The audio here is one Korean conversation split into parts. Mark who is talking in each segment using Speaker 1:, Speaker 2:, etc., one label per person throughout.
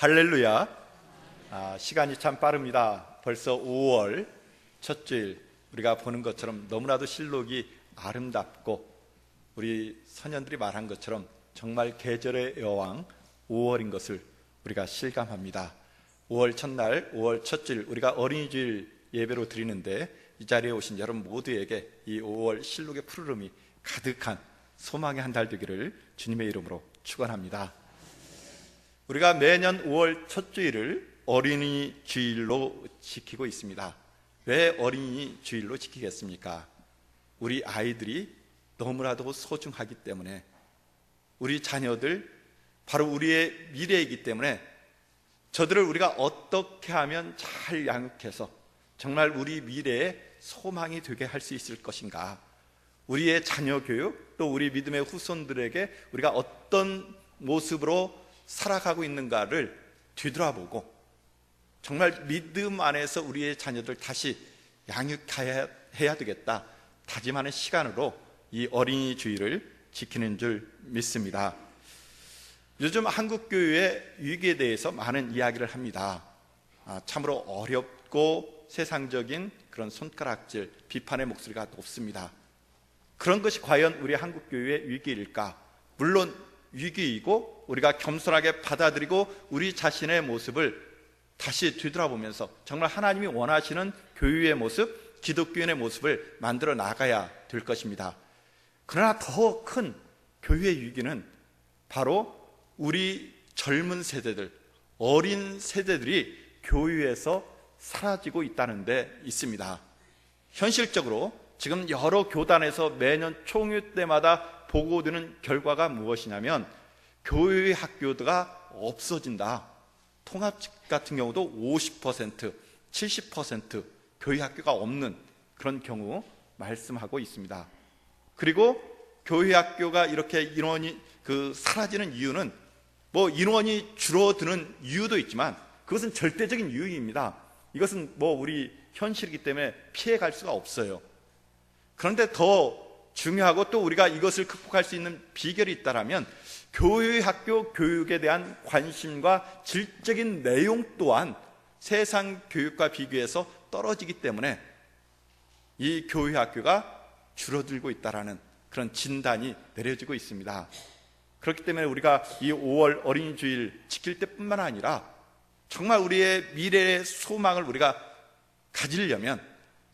Speaker 1: 할렐루야. 아, 시간이 참 빠릅니다. 벌써 5월 첫 주일 우리가 보는 것처럼 너무나도 실록이 아름답고 우리 선현들이 말한 것처럼 정말 계절의 여왕 5월인 것을 우리가 실감합니다. 5월 첫날, 5월 첫 주일 우리가 어린이 주일 예배로 드리는데 이 자리에 오신 여러분 모두에게 이 5월 실록의 푸르름이 가득한 소망의 한 달 되기를 주님의 이름으로 축원합니다. 우리가 매년 5월 첫 주일을 어린이 주일로 지키고 있습니다. 왜 어린이 주일로 지키겠습니까? 우리 아이들이 너무나도 소중하기 때문에 우리 자녀들 바로 우리의 미래이기 때문에 저들을 우리가 어떻게 하면 잘 양육해서 정말 우리 미래의 소망이 되게 할 수 있을 것인가? 우리의 자녀 교육 또 우리 믿음의 후손들에게 우리가 어떤 모습으로 살아가고 있는가를 뒤돌아보고 정말 믿음 안에서 우리의 자녀들 다시 양육해야 해야 되겠다 다짐하는 시간으로 이 어린이 주의를 지키는 줄 믿습니다. 요즘 한국 교회의 위기에 대해서 많은 이야기를 합니다. 아, 참으로 어렵고 세상적인 그런 손가락질, 비판의 목소리가 높습니다. 그런 것이 과연 우리 한국 교회의 위기일까? 물론 위기이고 우리가 겸손하게 받아들이고 우리 자신의 모습을 다시 뒤돌아보면서 정말 하나님이 원하시는 교회의 모습, 기독교인의 모습을 만들어 나가야 될 것입니다. 그러나 더 큰 교회의 위기는 바로 우리 젊은 세대들, 어린 세대들이 교회에서 사라지고 있다는 데 있습니다. 현실적으로 지금 여러 교단에서 매년 총회 때마다 보고되는 결과가 무엇이냐면 교회 학교가 없어진다. 통합 같은 경우도 50%, 70% 교회 학교가 없는 그런 경우 말씀하고 있습니다. 그리고 교회 학교가 이렇게 인원이 그 사라지는 이유는 뭐 인원이 줄어드는 이유도 있지만 그것은 절대적인 이유입니다. 이것은 뭐 우리 현실이기 때문에 피해갈 수가 없어요. 그런데 더 중요하고 또 우리가 이것을 극복할 수 있는 비결이 있다라면 교회 학교 교육에 대한 관심과 질적인 내용 또한 세상 교육과 비교해서 떨어지기 때문에 이 교회 학교가 줄어들고 있다라는 그런 진단이 내려지고 있습니다. 그렇기 때문에 우리가 이 5월 어린이 주일 지킬 때뿐만 아니라 정말 우리의 미래의 소망을 우리가 가지려면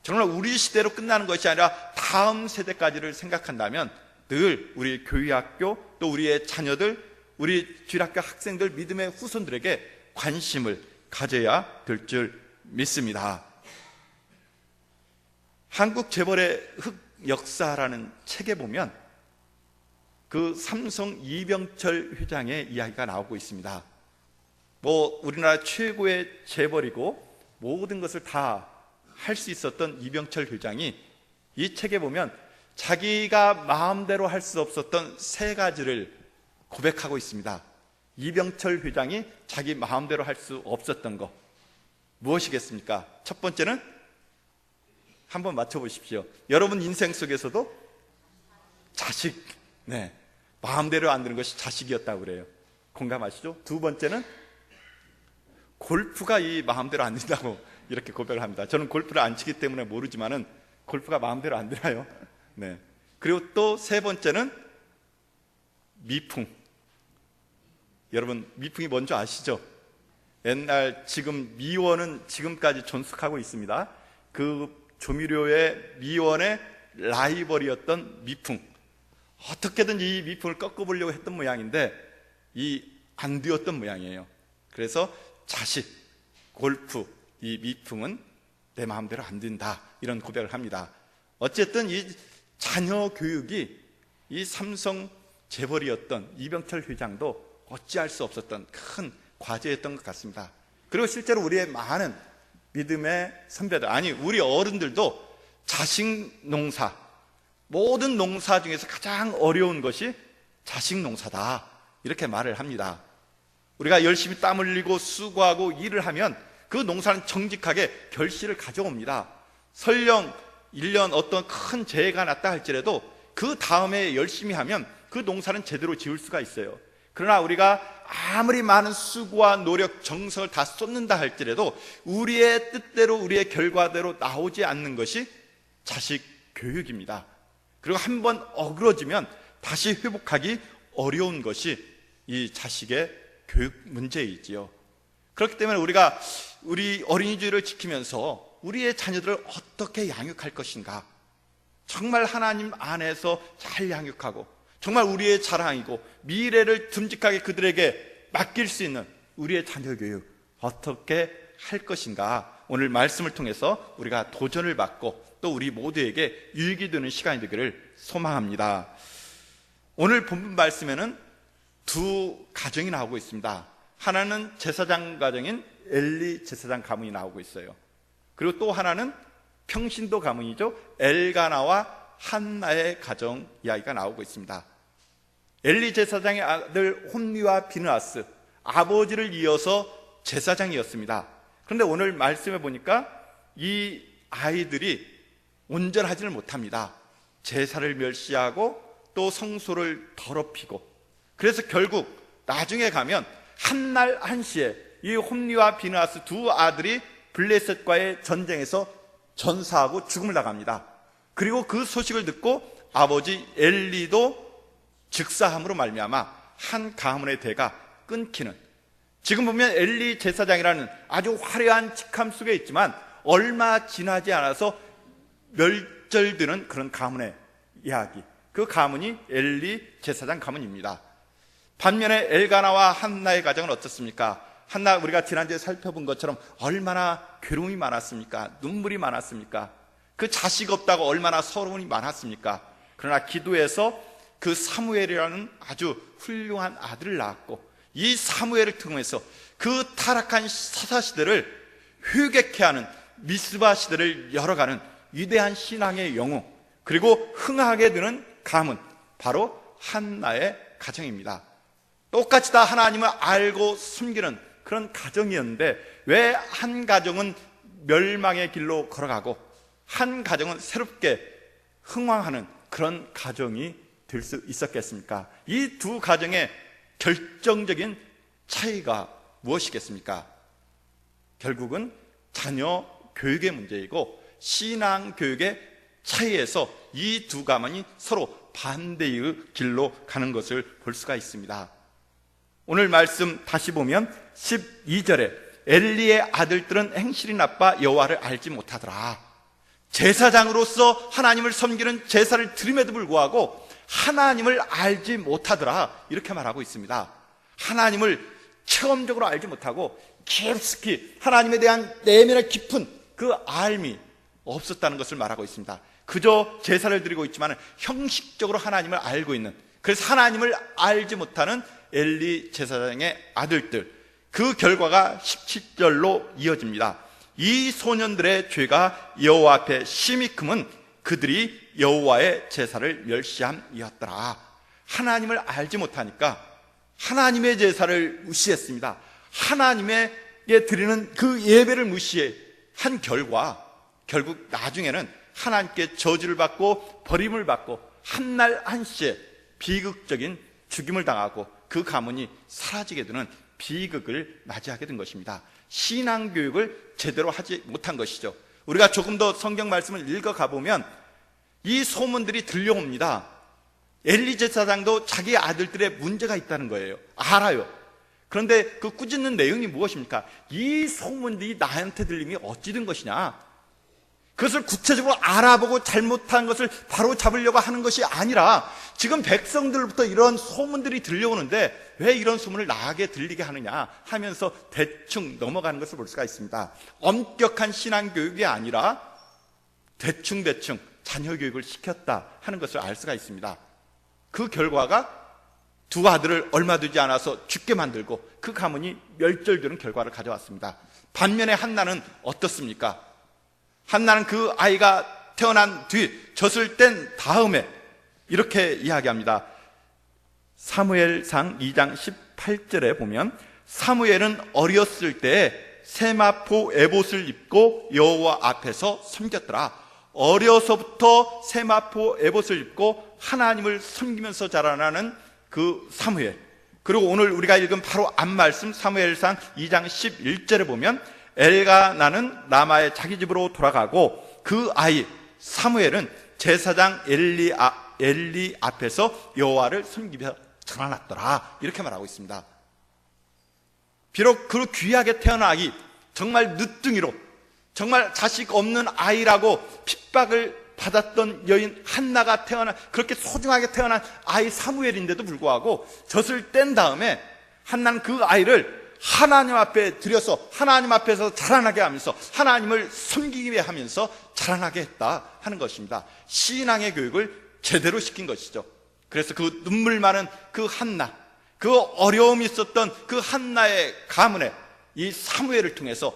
Speaker 1: 정말 우리 시대로 끝나는 것이 아니라 다음 세대까지를 생각한다면 늘 우리 교회 학교 또 우리의 자녀들 우리 주일학교 학생들 믿음의 후손들에게 관심을 가져야 될 줄 믿습니다. 한국 재벌의 흑 역사라는 책에 보면 그 삼성 이병철 회장의 이야기가 나오고 있습니다. 뭐 우리나라 최고의 재벌이고 모든 것을 다 할 수 있었던 이병철 회장이 이 책에 보면 자기가 마음대로 할 수 없었던 세 가지를 고백하고 있습니다. 이병철 회장이 자기 마음대로 할 수 없었던 것 무엇이겠습니까? 첫 번째는 한번 맞춰보십시오. 여러분 인생 속에서도 자식, 네, 마음대로 안 되는 것이 자식이었다고 그래요. 공감하시죠? 두 번째는 골프가 이 마음대로 안 된다고 이렇게 고백을 합니다. 저는 골프를 안 치기 때문에 모르지만은 골프가 마음대로 안 되나요? 네. 그리고 또 세 번째는 미풍. 여러분 미풍이 뭔지 아시죠? 옛날 지금 미원은 지금까지 존속하고 있습니다. 그 조미료의 미원의 라이벌이었던 미풍. 어떻게든 이 미풍을 꺾어보려고 했던 모양인데 이 안 되었던 모양이에요. 그래서 자식, 골프, 이 미풍은 내 마음대로 안 된다. 이런 고백을 합니다. 어쨌든 이 자녀 교육이 이 삼성 재벌이었던 이병철 회장도 어찌할 수 없었던 큰 과제였던 것 같습니다. 그리고 실제로 우리의 많은 믿음의 선배들, 아니, 우리 어른들도 자식 농사, 모든 농사 중에서 가장 어려운 것이 자식 농사다. 이렇게 말을 합니다. 우리가 열심히 땀 흘리고 수고하고 일을 하면 그 농사는 정직하게 결실을 가져옵니다. 설령 1년 어떤 큰 재해가 났다 할지라도 그 다음에 열심히 하면 그 농사는 제대로 지을 수가 있어요. 그러나 우리가 아무리 많은 수고와 노력, 정성을 다 쏟는다 할지라도 우리의 뜻대로 우리의 결과대로 나오지 않는 것이 자식 교육입니다. 그리고 한 번 어그러지면 다시 회복하기 어려운 것이 이 자식의 교육 문제이지요. 그렇기 때문에 우리가 우리 어린이주의를 지키면서 우리의 자녀들을 어떻게 양육할 것인가? 정말 하나님 안에서 잘 양육하고 정말 우리의 자랑이고 미래를 듬직하게 그들에게 맡길 수 있는 우리의 자녀 교육 어떻게 할 것인가? 오늘 말씀을 통해서 우리가 도전을 받고 또 우리 모두에게 유익이 되는 시간이 되기를 소망합니다. 오늘 본문 말씀에는 두 가정이 나오고 있습니다. 하나는 제사장 가정인 엘리 제사장 가문이 나오고 있어요. 그리고 또 하나는 평신도 가문이죠. 엘가나와 한나의 가정 이야기가 나오고 있습니다. 엘리 제사장의 아들 혼리와 비느아스 아버지를 이어서 제사장이었습니다. 그런데 오늘 말씀해 보니까 이 아이들이 온전하지를 못합니다. 제사를 멸시하고 또 성소를 더럽히고 그래서 결국 나중에 가면 한 날 한시에 이 홈리와 비느아스 두 아들이 블레셋과의 전쟁에서 전사하고 죽음을 당합니다. 그리고 그 소식을 듣고 아버지 엘리도 즉사함으로 말미암아 한 가문의 대가 끊기는 지금 보면 엘리 제사장이라는 아주 화려한 직함 속에 있지만 얼마 지나지 않아서 멸절되는 그런 가문의 이야기. 그 가문이 엘리 제사장 가문입니다. 반면에 엘가나와 한나의 가정은 어떻습니까? 한나 우리가 지난주에 살펴본 것처럼 얼마나 괴로움이 많았습니까? 눈물이 많았습니까? 그 자식 없다고 얼마나 서러움이 많았습니까? 그러나 기도해서 그 사무엘이라는 아주 훌륭한 아들을 낳았고 이 사무엘을 통해서 그 타락한 사사 시대를 회개케 하는 미스바 시대를 열어가는 위대한 신앙의 영웅 그리고 흥하게 되는 가문 바로 한나의 가정입니다. 똑같이 다 하나님을 알고 숨기는 그런 가정이었는데 왜 한 가정은 멸망의 길로 걸어가고 한 가정은 새롭게 흥왕하는 그런 가정이 될 수 있었겠습니까? 이 두 가정의 결정적인 차이가 무엇이겠습니까? 결국은 자녀 교육의 문제이고 신앙 교육의 차이에서 이 두 가문이 서로 반대의 길로 가는 것을 볼 수가 있습니다. 오늘 말씀 다시 보면 12절에 엘리의 아들들은 행실이 나빠 여호와를 알지 못하더라. 제사장으로서 하나님을 섬기는 제사를 드림에도 불구하고 하나님을 알지 못하더라. 이렇게 말하고 있습니다. 하나님을 체험적으로 알지 못하고 깊숙이 하나님에 대한 내면의 깊은 그 알미 없었다는 것을 말하고 있습니다. 그저 제사를 드리고 있지만 형식적으로 하나님을 알고 있는 그래서 하나님을 알지 못하는 엘리 제사장의 아들들 그 결과가 17절로 이어집니다. 이 소년들의 죄가 여호와 앞에 심히 크면 그들이 여호와의 제사를 멸시함이었더라. 하나님을 알지 못하니까 하나님의 제사를 무시했습니다. 하나님에게 드리는 그 예배를 무시해 한 결과 결국 나중에는 하나님께 저주를 받고 버림을 받고 한 날 한시에 비극적인 죽임을 당하고 그 가문이 사라지게 되는 비극을 맞이하게 된 것입니다. 신앙 교육을 제대로 하지 못한 것이죠. 우리가 조금 더 성경 말씀을 읽어 가 보면 이 소문들이 들려옵니다. 엘리 제사장도 자기 아들들의 문제가 있다는 거예요. 알아요. 그런데 그 꾸짖는 내용이 무엇입니까? 이 소문들이 나한테 들림이 어찌 된 것이냐? 그것을 구체적으로 알아보고 잘못한 것을 바로 잡으려고 하는 것이 아니라 지금 백성들부터 이런 소문들이 들려오는데 왜 이런 소문을 나에게 들리게 하느냐 하면서 대충 넘어가는 것을 볼 수가 있습니다. 엄격한 신앙 교육이 아니라 대충대충 자녀 교육을 시켰다 하는 것을 알 수가 있습니다. 그 결과가 두 아들을 얼마 되지 않아서 죽게 만들고 그 가문이 멸절되는 결과를 가져왔습니다. 반면에 한나는 어떻습니까? 한나는 그 아이가 태어난 뒤 젖을 뗀 다음에 이렇게 이야기합니다. 사무엘상 2장 18절에 보면 사무엘은 어렸을 때 세마포 에봇을 입고 여호와 앞에서 섬겼더라. 어려서부터 세마포 에봇을 입고 하나님을 섬기면서 자라나는 그 사무엘. 그리고 오늘 우리가 읽은 바로 앞 말씀 사무엘상 2장 11절에 보면 엘가 나는 라마의 자기 집으로 돌아가고 그 아이 사무엘은 제사장 엘리, 아, 엘리 앞에서 여호와를 섬기며 자라났더라 이렇게 말하고 있습니다. 비록 그 귀하게 태어난 아기 정말 늦둥이로 정말 자식 없는 아이라고 핍박을 받았던 여인 한나가 태어난 그렇게 소중하게 태어난 아이 사무엘인데도 불구하고 젖을 뗀 다음에 한나는 그 아이를 하나님 앞에 들여서 하나님 앞에서 자라나게 하면서 하나님을 위해 하면서 자라나게 했다 하는 것입니다. 신앙의 교육을 제대로 시킨 것이죠. 그래서 그 눈물 많은 그 한나, 그 어려움이 있었던 그 한나의 가문에 이 사무엘을 통해서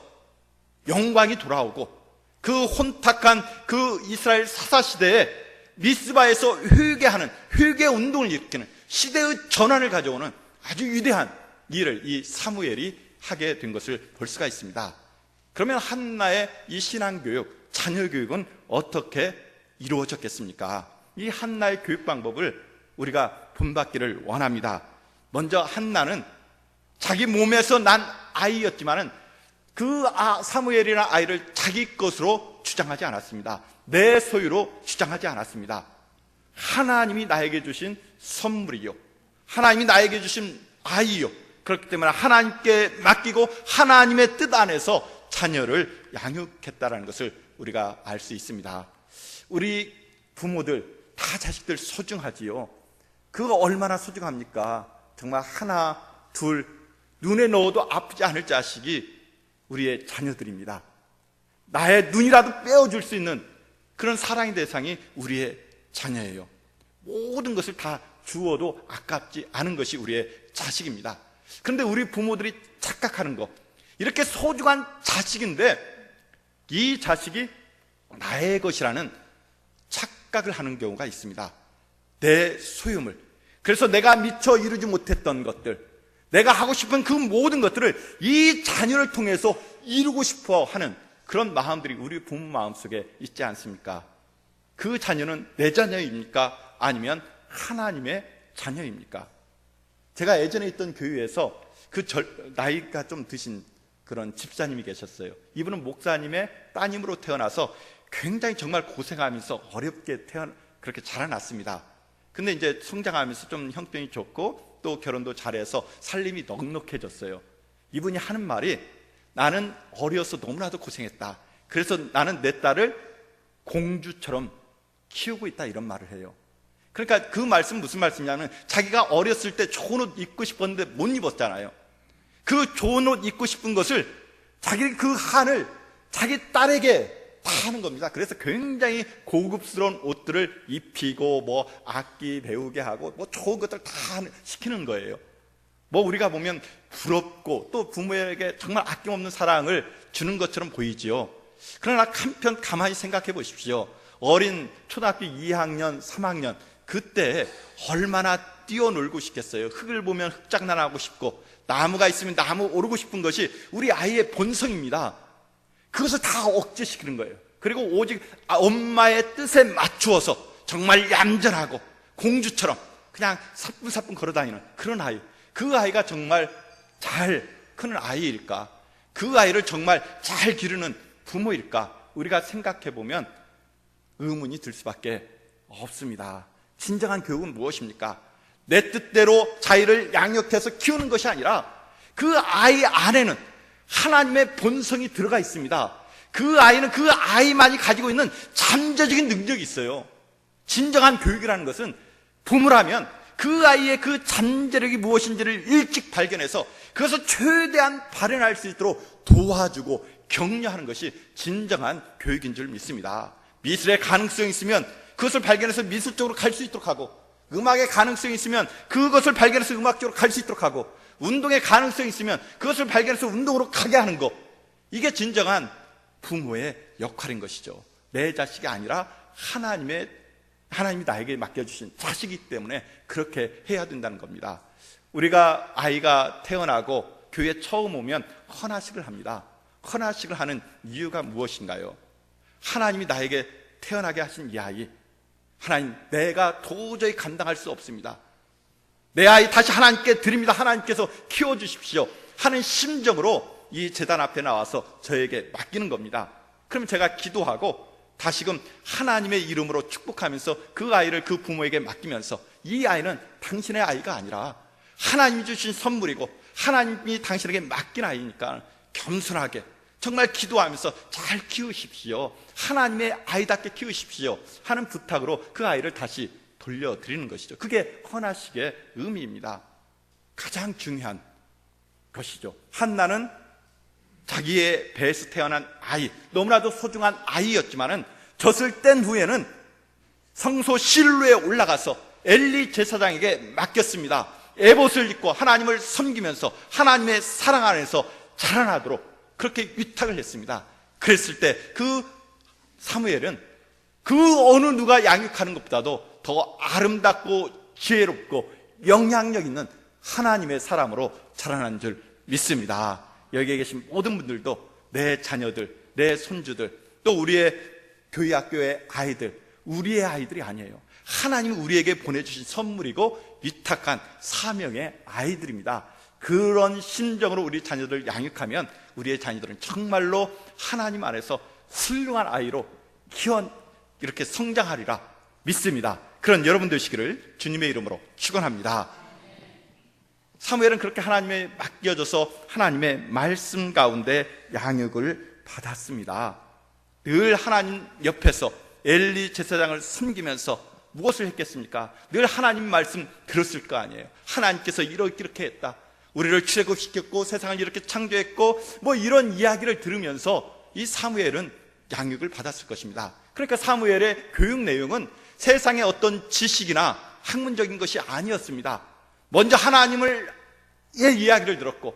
Speaker 1: 영광이 돌아오고 그 혼탁한 그 이스라엘 사사 시대에 미스바에서 회개하는 회개 운동을 일으키는 시대의 전환을 가져오는 아주 위대한 일을 이 사무엘이 하게 된 것을 볼 수가 있습니다. 그러면 한나의 이 신앙 교육, 자녀 교육은 어떻게 이루어졌겠습니까? 이 한나의 교육 방법을 우리가 본받기를 원합니다. 먼저 한나는 자기 몸에서 난 아이였지만은 그 아, 사무엘이나 아이를 자기 것으로 주장하지 않았습니다. 내 소유로 주장하지 않았습니다. 하나님이 나에게 주신 선물이요. 하나님이 나에게 주신 아이요. 그렇기 때문에 하나님께 맡기고 하나님의 뜻 안에서 자녀를 양육했다라는 것을 우리가 알 수 있습니다. 우리 부모들 다 자식들 소중하지요. 그거 얼마나 소중합니까? 정말 하나, 둘, 눈에 넣어도 아프지 않을 자식이 우리의 자녀들입니다. 나의 눈이라도 빼어줄 수 있는 그런 사랑의 대상이 우리의 자녀예요. 모든 것을 다 주어도 아깝지 않은 것이 우리의 자식입니다. 그런데 우리 부모들이 착각하는 거, 이렇게 소중한 자식인데 이 자식이 나의 것이라는 착각을 하는 경우가 있습니다. 내 소유물. 그래서 내가 미처 이루지 못했던 것들, 내가 하고 싶은 그 모든 것들을 이 자녀를 통해서 이루고 싶어 하는 그런 마음들이 우리 부모 마음 속에 있지 않습니까? 그 자녀는 내 자녀입니까? 아니면 하나님의 자녀입니까? 제가 예전에 있던 교회에서 그 절, 나이가 좀 드신 그런 집사님이 계셨어요. 이분은 목사님의 따님으로 태어나서 굉장히 정말 고생하면서 어렵게 태어나, 그렇게 자라났습니다. 근데 이제 성장하면서 좀 형편이 좋고 또 결혼도 잘해서 살림이 넉넉해졌어요. 이분이 하는 말이 나는 어려서 너무나도 고생했다. 그래서 나는 내 딸을 공주처럼 키우고 있다 이런 말을 해요. 그러니까 그 말씀 무슨 말씀이냐면 자기가 어렸을 때 좋은 옷 입고 싶었는데 못 입었잖아요. 그 좋은 옷 입고 싶은 것을 자기 그 한을 자기 딸에게 다 하는 겁니다. 그래서 굉장히 고급스러운 옷들을 입히고 뭐 악기 배우게 하고 뭐 좋은 것들 다 시키는 거예요. 뭐 우리가 보면 부럽고 또 부모에게 정말 아낌없는 사랑을 주는 것처럼 보이지요. 그러나 한편 가만히 생각해 보십시오. 어린 초등학교 2학년, 3학년 그때 얼마나 뛰어놀고 싶겠어요. 흙을 보면 흙장난하고 싶고 나무가 있으면 나무 오르고 싶은 것이 우리 아이의 본성입니다. 그것을 다 억제시키는 거예요. 그리고 오직 엄마의 뜻에 맞추어서 정말 얌전하고 공주처럼 그냥 사뿐사뿐 걸어다니는 그런 아이. 그 아이가 정말 잘 크는 아이일까? 그 아이를 정말 잘 기르는 부모일까? 우리가 생각해 보면 의문이 들 수밖에 없습니다. 진정한 교육은 무엇입니까? 내 뜻대로 자기를 양육해서 키우는 것이 아니라 그 아이 안에는 하나님의 본성이 들어가 있습니다. 그 아이는 그 아이만이 가지고 있는 잠재적인 능력이 있어요. 진정한 교육이라는 것은 부모라면 그 아이의 그 잠재력이 무엇인지를 일찍 발견해서 그것을 최대한 발현할 수 있도록 도와주고 격려하는 것이 진정한 교육인 줄 믿습니다. 미술의 가능성이 있으면 그것을 발견해서 미술 쪽으로 갈 수 있도록 하고 음악의 가능성이 있으면 그것을 발견해서 음악 쪽으로 갈 수 있도록 하고 운동의 가능성이 있으면 그것을 발견해서 운동으로 가게 하는 것. 이게 진정한 부모의 역할인 것이죠. 내 자식이 아니라 하나님의 하나님이 나에게 맡겨주신 자식이기 때문에 그렇게 해야 된다는 겁니다. 우리가 아이가 태어나고 교회 처음 오면 헌화식을 합니다. 헌화식을 하는 이유가 무엇인가요? 하나님이 나에게 태어나게 하신 이 아이, 하나님, 내가 도저히 감당할 수 없습니다. 내 아이 다시 하나님께 드립니다. 하나님께서 키워주십시오. 하는 심정으로 이 재단 앞에 나와서 저에게 맡기는 겁니다. 그럼 제가 기도하고 다시금 하나님의 이름으로 축복하면서 그 아이를 그 부모에게 맡기면서 이 아이는 당신의 아이가 아니라 하나님이 주신 선물이고 하나님이 당신에게 맡긴 아이니까 겸손하게 정말 기도하면서 잘 키우십시오. 하나님의 아이답게 키우십시오. 하는 부탁으로 그 아이를 다시 돌려드리는 것이죠. 그게 헌화식의 의미입니다. 가장 중요한 것이죠. 한나는 자기의 배에서 태어난 아이, 너무나도 소중한 아이였지만은 젖을 뗀 후에는 성소 실루에 올라가서 엘리 제사장에게 맡겼습니다. 에봇을 입고 하나님을 섬기면서 하나님의 사랑 안에서 자라나도록 그렇게 위탁을 했습니다. 그랬을 때 그 사무엘은 그 어느 누가 양육하는 것보다도 더 아름답고 지혜롭고 영향력 있는 하나님의 사람으로 자라난 줄 믿습니다. 여기에 계신 모든 분들도 내 자녀들, 내 손주들, 또 우리의 교회 학교의 아이들, 우리의 아이들이 아니에요. 하나님이 우리에게 보내주신 선물이고 위탁한 사명의 아이들입니다. 그런 심정으로 우리 자녀들 양육하면 우리의 자녀들은 정말로 하나님 안에서 훌륭한 아이로 키워 이렇게 성장하리라 믿습니다. 그런 여러분 되시기를 주님의 이름으로 축원합니다. 사무엘은 그렇게 하나님에 맡겨져서 하나님의 말씀 가운데 양육을 받았습니다. 늘 하나님 옆에서 엘리 제사장을 섬기면서 무엇을 했겠습니까? 늘 하나님 말씀 들었을 거 아니에요. 하나님께서 이렇게 이렇게 했다. 우리를 출애굽시켰고 세상을 이렇게 창조했고 뭐 이런 이야기를 들으면서 이 사무엘은 양육을 받았을 것입니다. 그러니까 사무엘의 교육 내용은 세상의 어떤 지식이나 학문적인 것이 아니었습니다. 먼저 하나님을 의 이야기를 들었고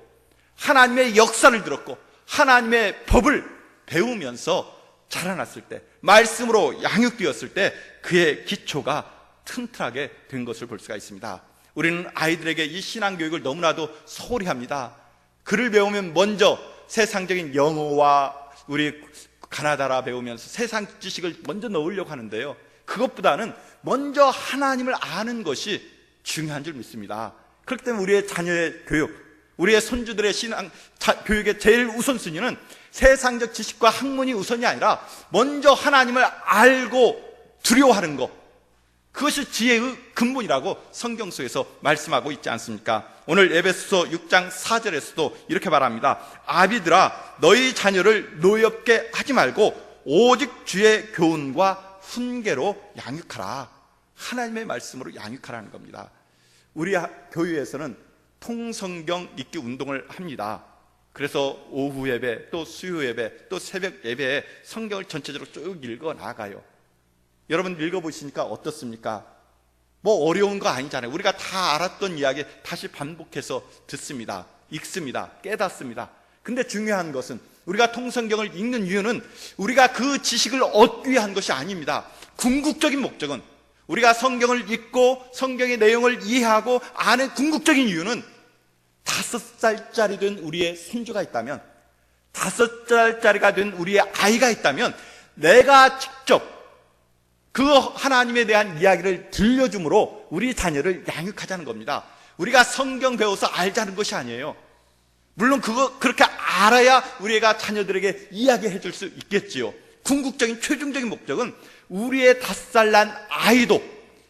Speaker 1: 하나님의 역사를 들었고 하나님의 법을 배우면서 자라났을 때 말씀으로 양육되었을 때 그의 기초가 튼튼하게 된 것을 볼 수가 있습니다. 우리는 아이들에게 이 신앙 교육을 너무나도 소홀히 합니다. 글을 배우면 먼저 세상적인 영어와 우리 가나다라 배우면서 세상 지식을 먼저 넣으려고 하는데요. 그것보다는 먼저 하나님을 아는 것이 중요한 줄 믿습니다. 그렇기 때문에 우리의 자녀의 교육, 우리의 손주들의 신앙 자, 교육의 제일 우선순위는 세상적 지식과 학문이 우선이 아니라 먼저 하나님을 알고 두려워하는 것. 그것이 지혜의 근본이라고 성경 속에서 말씀하고 있지 않습니까? 오늘 에베소서 6장 4절에서도 이렇게 말합니다. 아비들아 너희 자녀를 노엽게 하지 말고 오직 주의 교훈과 훈계로 양육하라. 하나님의 말씀으로 양육하라는 겁니다. 우리 교회에서는 통성경 읽기 운동을 합니다. 그래서 오후 예배, 또 수요 예배, 또 새벽 예배에 성경을 전체적으로 쭉 읽어 나가요. 여러분 읽어보시니까 어떻습니까? 뭐 어려운 거 아니잖아요. 우리가 다 알았던 이야기 다시 반복해서 듣습니다. 읽습니다. 깨닫습니다. 근데 중요한 것은 우리가 통성경을 읽는 이유는 우리가 그 지식을 얻기 위한 것이 아닙니다. 궁극적인 목적은 우리가 성경을 읽고 성경의 내용을 이해하고 아는 궁극적인 이유는 다섯 살짜리 된 우리의 손주가 있다면 다섯 살짜리가 된 우리의 아이가 있다면 내가 직접 그 하나님에 대한 이야기를 들려줌으로 우리 자녀를 양육하자는 겁니다. 우리가 성경 배워서 알자는 것이 아니에요. 물론 그거 그렇게 알아야 우리가 자녀들에게 이야기해 줄 수 있겠지요. 궁극적인 최종적인 목적은 우리의 다섯 살난 아이도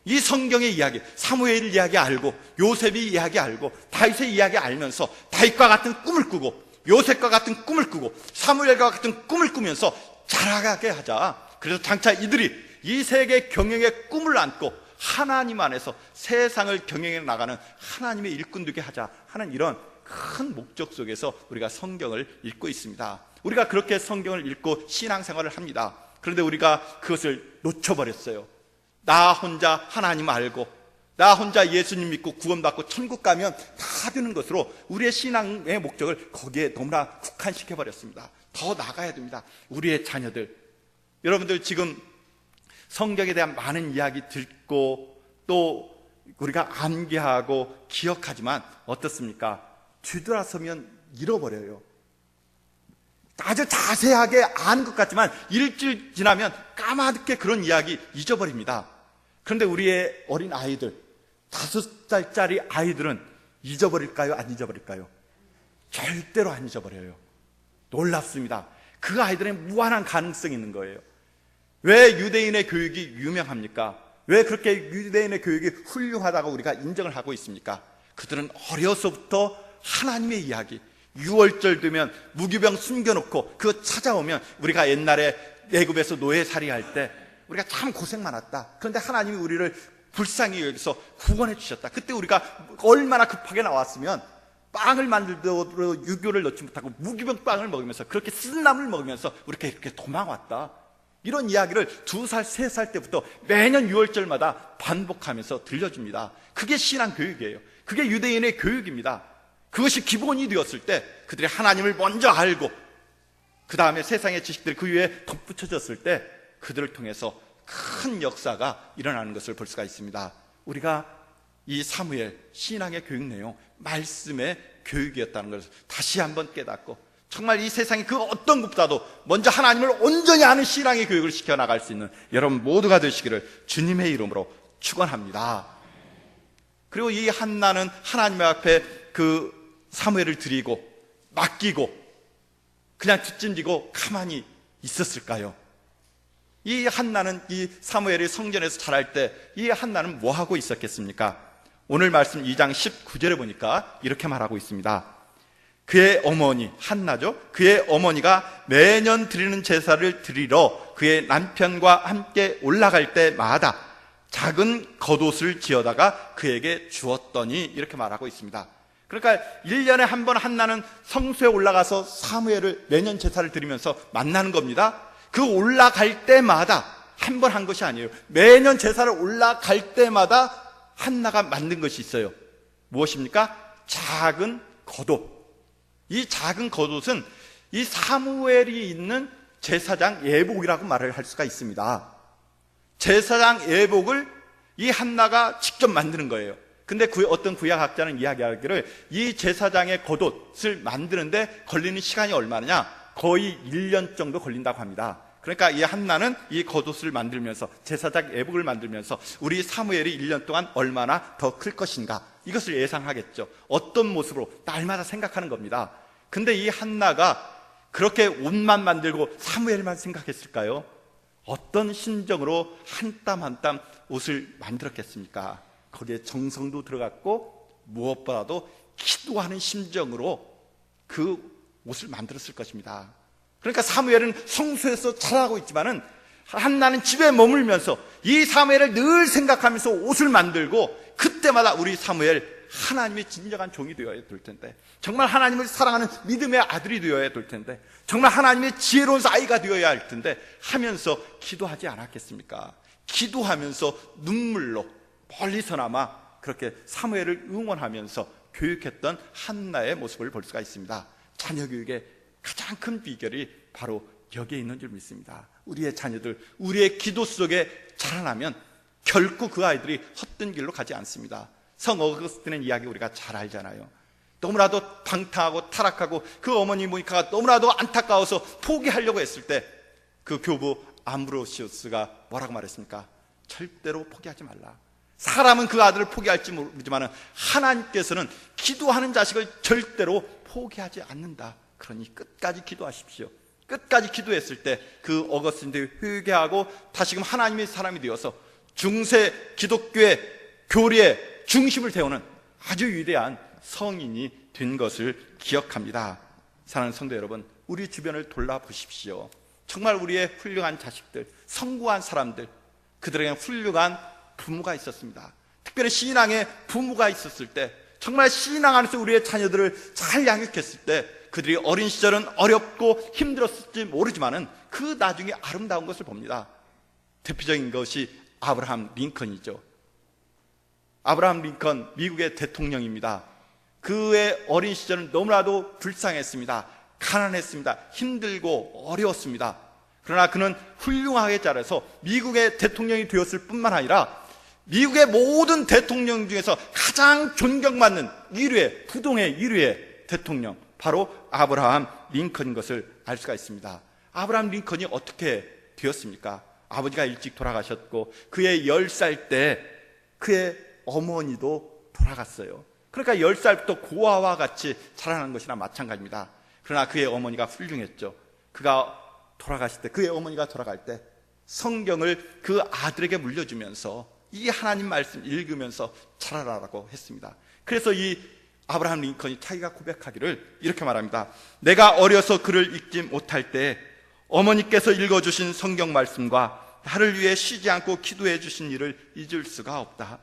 Speaker 1: 이 성경의 이야기, 사무엘 이야기 알고 요셉이 이야기 알고 다윗의 이야기 알면서 다윗과 같은 꿈을 꾸고 요셉과 같은 꿈을 꾸고 사무엘과 같은 꿈을 꾸면서 자라가게 하자. 그래서 장차 이들이 이 세계 경영의 꿈을 안고 하나님 안에서 세상을 경영해 나가는 하나님의 일꾼 되게 하자 하는 이런 큰 목적 속에서 우리가 성경을 읽고 있습니다. 우리가 그렇게 성경을 읽고 신앙생활을 합니다. 그런데 우리가 그것을 놓쳐버렸어요. 나 혼자 하나님 알고, 나 혼자 예수님 믿고 구원받고 천국 가면 다 되는 것으로 우리의 신앙의 목적을 거기에 너무나 국한시켜버렸습니다. 더 나가야 됩니다. 우리의 자녀들. 여러분들 지금 성경에 대한 많은 이야기 듣고 또 우리가 암기하고 기억하지만 어떻습니까? 뒤돌아서면 잃어버려요. 아주 자세하게 아는 것 같지만 일주일 지나면 까마득게 그런 이야기 잊어버립니다. 그런데 우리의 어린 아이들, 다섯 살짜리 아이들은 잊어버릴까요? 안 잊어버릴까요? 절대로 안 잊어버려요. 놀랍습니다. 그 아이들의 무한한 가능성이 있는 거예요. 왜 유대인의 교육이 유명합니까? 왜 그렇게 유대인의 교육이 훌륭하다고 우리가 인정을 하고 있습니까? 그들은 어려서부터 하나님의 이야기, 6월절 되면 무기병 숨겨놓고 그거 찾아오면 우리가 옛날에 애굽에서 노예살이 할 때 우리가 참 고생 많았다. 그런데 하나님이 우리를 불쌍히 여기서 구원해 주셨다. 그때 우리가 얼마나 급하게 나왔으면 빵을 만들도록 유교를 넣지 못하고 무기병 빵을 먹으면서 그렇게 쓴나물 먹으면서 우리가 이렇게 도망왔다. 이런 이야기를 두 살, 세 살 때부터 매년 6월절마다 반복하면서 들려줍니다. 그게 신앙 교육이에요. 그게 유대인의 교육입니다. 그것이 기본이 되었을 때 그들이 하나님을 먼저 알고 그 다음에 세상의 지식들이 그 위에 덧붙여졌을 때 그들을 통해서 큰 역사가 일어나는 것을 볼 수가 있습니다. 우리가 이 사무엘 신앙의 교육 내용, 말씀의 교육이었다는 것을 다시 한번 깨닫고 정말 이 세상의 그 어떤 것보다도 먼저 하나님을 온전히 아는 신앙의 교육을 시켜나갈 수 있는 여러분 모두가 되시기를 주님의 이름으로 축원합니다. 그리고 이 한나는 하나님 앞에 그 사무엘을 드리고 맡기고 그냥 뒷짐지고 가만히 있었을까요? 이 한나는 이 사무엘이 성전에서 자랄 때 이 한나는 뭐 하고 있었겠습니까? 오늘 말씀 2장 19절에 보니까 이렇게 말하고 있습니다. 그의 어머니 한나죠. 그의 어머니가 매년 드리는 제사를 드리러 그의 남편과 함께 올라갈 때마다 작은 겉옷을 지어다가 그에게 주었더니 이렇게 말하고 있습니다. 그러니까 1년에 한 번 한나는 성수에 올라가서 사무엘을 매년 제사를 드리면서 만나는 겁니다. 그 올라갈 때마다 한 번 한 것이 아니에요. 매년 제사를 올라갈 때마다 한나가 만든 것이 있어요. 무엇입니까? 작은 겉옷. 이 작은 겉옷은 이 사무엘이 있는 제사장 예복이라고 말을 할 수가 있습니다. 제사장 예복을 이 한나가 직접 만드는 거예요. 근데 그 어떤 구약학자는 이야기하기를 이 제사장의 겉옷을 만드는데 걸리는 시간이 얼마냐? 거의 1년 정도 걸린다고 합니다. 그러니까 이 한나는 이 겉옷을 만들면서 제사장 예복을 만들면서 우리 사무엘이 1년 동안 얼마나 더 클 것인가 이것을 예상하겠죠. 어떤 모습으로 날마다 생각하는 겁니다. 근데 이 한나가 그렇게 옷만 만들고 사무엘만 생각했을까요? 어떤 심정으로 한 땀 한 땀 옷을 만들었겠습니까? 거기에 정성도 들어갔고 무엇보다도 기도하는 심정으로 그 옷을 만들었을 것입니다. 그러니까 사무엘은 성소에서 자라고 있지만은 한나는 집에 머물면서 이 사무엘을 늘 생각하면서 옷을 만들고 그때마다 우리 사무엘 하나님의 진정한 종이 되어야 될 텐데 정말 하나님을 사랑하는 믿음의 아들이 되어야 될 텐데 정말 하나님의 지혜로운 아이가 되어야 할 텐데 하면서 기도하지 않았겠습니까? 기도하면서 눈물로 멀리서나마 그렇게 사무엘을 응원하면서 교육했던 한나의 모습을 볼 수가 있습니다. 자녀 교육의 가장 큰 비결이 바로 여기에 있는 줄 믿습니다. 우리의 자녀들, 우리의 기도 속에 자라나면 결코 그 아이들이 헛된 길로 가지 않습니다. 성 어거스틴의 이야기 우리가 잘 알잖아요. 너무나도 방탕하고 타락하고 그 어머니 모니카가 너무나도 안타까워서 포기하려고 했을 때 그 교부 암브로시우스가 뭐라고 말했습니까? 절대로 포기하지 말라. 사람은 그 아들을 포기할지 모르지만 하나님께서는 기도하는 자식을 절대로 포기하지 않는다. 그러니 끝까지 기도하십시오. 끝까지 기도했을 때 그 어거스틴들이 회개하고 다시금 하나님의 사람이 되어서 중세 기독교의 교리의 중심을 태우는 아주 위대한 성인이 된 것을 기억합니다. 사랑하는 성도 여러분, 우리 주변을 돌아보십시오. 정말 우리의 훌륭한 자식들, 성구한 사람들, 그들에게 훌륭한 부모가 있었습니다. 특별히 신앙의 부모가 있었을 때, 정말 신앙 안에서 우리의 자녀들을 잘 양육했을 때, 그들이 어린 시절은 어렵고 힘들었을지 모르지만은 그 나중에 아름다운 것을 봅니다. 대표적인 것이 아브라함 링컨이죠. 아브라함 링컨, 미국의 대통령입니다. 그의 어린 시절은 너무나도 불쌍했습니다. 가난했습니다. 힘들고 어려웠습니다. 그러나 그는 훌륭하게 자라서 미국의 대통령이 되었을 뿐만 아니라 미국의 모든 대통령 중에서 가장 존경받는 1위의, 부동의 1위의 대통령, 바로 아브라함 링컨인 것을 알 수가 있습니다. 아브라함 링컨이 어떻게 되었습니까? 아버지가 일찍 돌아가셨고, 그의 10살 때 그의 어머니도 돌아갔어요. 그러니까 10살부터 고아와 같이 자라는 것이나 마찬가지입니다. 그러나 그의 어머니가 훌륭했죠. 그가 돌아가실 때, 그의 어머니가 돌아갈 때 성경을 그 아들에게 물려주면서 이 하나님 말씀 읽으면서 자라라라고 했습니다. 그래서 이 아브라함 링컨이 자기가 고백하기를 이렇게 말합니다. 내가 어려서 글을 읽지 못할 때 어머니께서 읽어주신 성경 말씀과 나를 위해 쉬지 않고 기도해 주신 일을 잊을 수가 없다.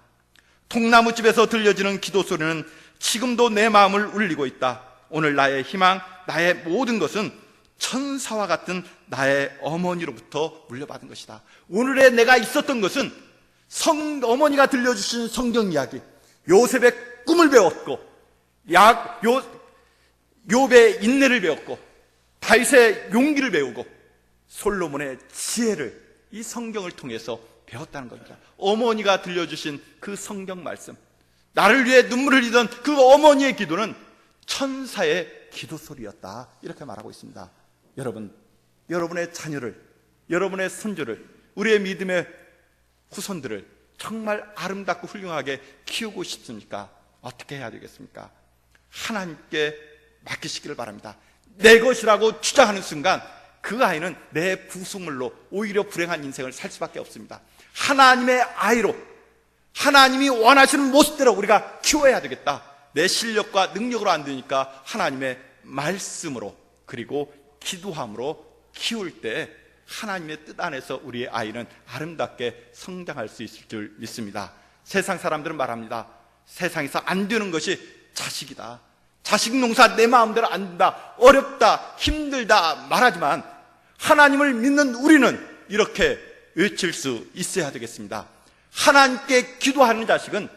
Speaker 1: 통나무 집에서 들려지는 기도 소리는 지금도 내 마음을 울리고 있다. 오늘 나의 희망, 나의 모든 것은 천사와 같은 나의 어머니로부터 물려받은 것이다. 오늘의 내가 있었던 것은 성, 어머니가 들려주신 성경 이야기, 요셉의 꿈을 배웠고, 약, 요, 욥의 인내를 배웠고, 다윗의 용기를 배우고, 솔로몬의 지혜를 이 성경을 통해서 배웠다는 겁니다. 어머니가 들려주신 그 성경 말씀, 나를 위해 눈물을 흘리던 그 어머니의 기도는 천사의 기도 소리였다. 이렇게 말하고 있습니다. 여러분, 여러분의 자녀를, 여러분의 손주를, 우리의 믿음의 후손들을 정말 아름답고 훌륭하게 키우고 싶습니까? 어떻게 해야 되겠습니까? 하나님께 맡기시기를 바랍니다. 내 것이라고 주장하는 순간 그 아이는 내 부수물로 오히려 불행한 인생을 살 수밖에 없습니다. 하나님의 아이로 하나님이 원하시는 모습대로 우리가 키워야 되겠다. 내 실력과 능력으로 안 되니까 하나님의 말씀으로 그리고 기도함으로 키울 때 하나님의 뜻 안에서 우리의 아이는 아름답게 성장할 수 있을 줄 믿습니다. 세상 사람들은 말합니다. 세상에서 안 되는 것이 자식이다. 자식 농사 내 마음대로 안 된다. 어렵다. 힘들다. 말하지만 하나님을 믿는 우리는 이렇게 외칠 수 있어야 되겠습니다. 하나님께 기도하는 자식은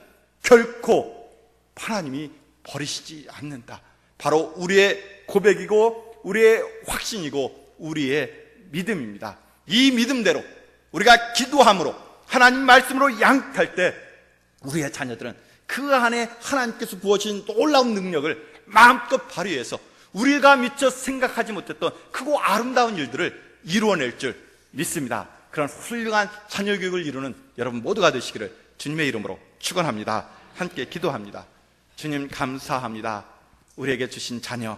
Speaker 1: 결코 하나님이 버리시지 않는다. 바로 우리의 고백이고 우리의 확신이고 우리의 믿음입니다. 이 믿음대로 우리가 기도함으로 하나님 말씀으로 양육할 때 우리의 자녀들은 그 안에 하나님께서 부어주신 놀라운 능력을 마음껏 발휘해서 우리가 미처 생각하지 못했던 크고 아름다운 일들을 이루어낼 줄 믿습니다. 그런 훌륭한 자녀 교육을 이루는 여러분 모두가 되시기를 주님의 이름으로 축원합니다. 함께 기도합니다. 주님 감사합니다. 우리에게 주신 자녀